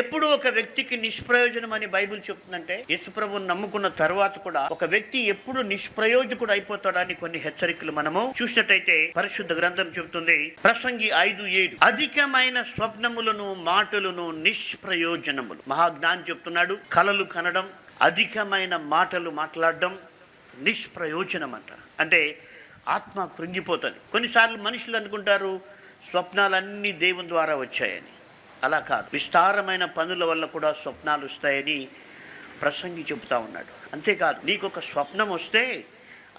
ఎప్పుడు ఒక వ్యక్తికి నిష్ప్రయోజనం అని బైబిల్ చెప్తుందంటే యేసుప్రభుని నమ్ముకున్న తర్వాత కూడా ఒక వ్యక్తి ఎప్పుడు నిష్ప్రయోజకుడు అయిపోతాడని కొన్ని హెచ్చరికలు మనము చూసినట్టయితే పరిశుద్ధ గ్రంథం చెబుతుంది ప్రసంగి ఐదు ఏడు. అధికమైన స్వప్నములను మాటలను నిష్ప్రయోజనములు. మహాజ్ఞాని చెప్తున్నాడు కలలు కనడం అధికమైన మాటలు మాట్లాడడం నిష్ప్రయోజనం అంట అంటే ఆత్మ కృంగిపోతుంది. కొన్నిసార్లు మనుషులు అనుకుంటారు స్వప్నాలన్నీ దేవుని ద్వారా వచ్చాయని. అలా కాదు. విస్తారమైన పనుల వల్ల కూడా స్వప్నాలు వస్తాయని ప్రసంగి చెబుతా ఉన్నాడు. అంతేకాదు నీకు ఒక స్వప్నం వస్తే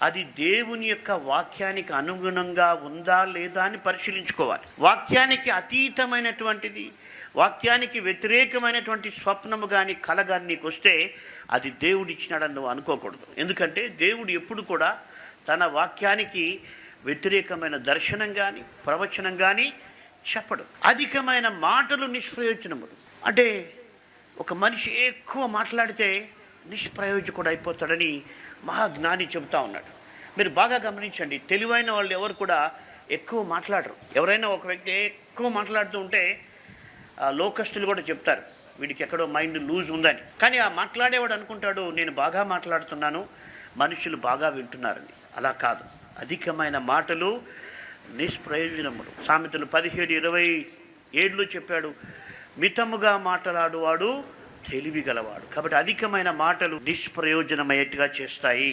అది దేవుని యొక్క వాక్యానికి అనుగుణంగా ఉందా లేదా అని పరిశీలించుకోవాలి. వాక్యానికి అతీతమైనటువంటిది వాక్యానికి వ్యతిరేకమైనటువంటి స్వప్నము కానీ కల కానీ నీకు వస్తే అది దేవుడు ఇచ్చినాడని నువ్వు అనుకోకూడదు. ఎందుకంటే దేవుడు ఎప్పుడు కూడా తన వాక్యానికి వ్యతిరేకమైన దర్శనం కానీ ప్రవచనం కానీ చెప్పడు. అధికమైన మాటలు నిష్ప్రయోజనములు. అంటే ఒక మనిషి ఎక్కువ మాట్లాడితే నిష్ప్రయోజకుడు అయిపోతాడని మహాజ్ఞాని చెబుతా ఉన్నాడు. మీరు బాగా గమనించండి తెలివైన వాళ్ళు ఎవరు కూడా ఎక్కువ మాట్లాడరు. ఎవరైనా ఒక వ్యక్తి ఎక్కువ మాట్లాడుతూ ఉంటే ఆ లోకస్తులు కూడా చెప్తారు వీడికి ఎక్కడో మైండ్ లూజ్ ఉందని. కానీ ఆ మాట్లాడేవాడు అనుకుంటాడు నేను బాగా మాట్లాడుతున్నాను మనుషులు బాగా వింటున్నారని. అలా కాదు. అధికమైన మాటలు నిష్ప్రయోజనములు. సామెతలు పదిహేడు ఇరవై ఏడులో చెప్పాడు మితముగా మాట్లాడువాడు తెలివి గలవాడు. కాబట్టి అధికమైన మాటలు నిష్ప్రయోజనమయ్యేట్టుగా చేస్తాయి.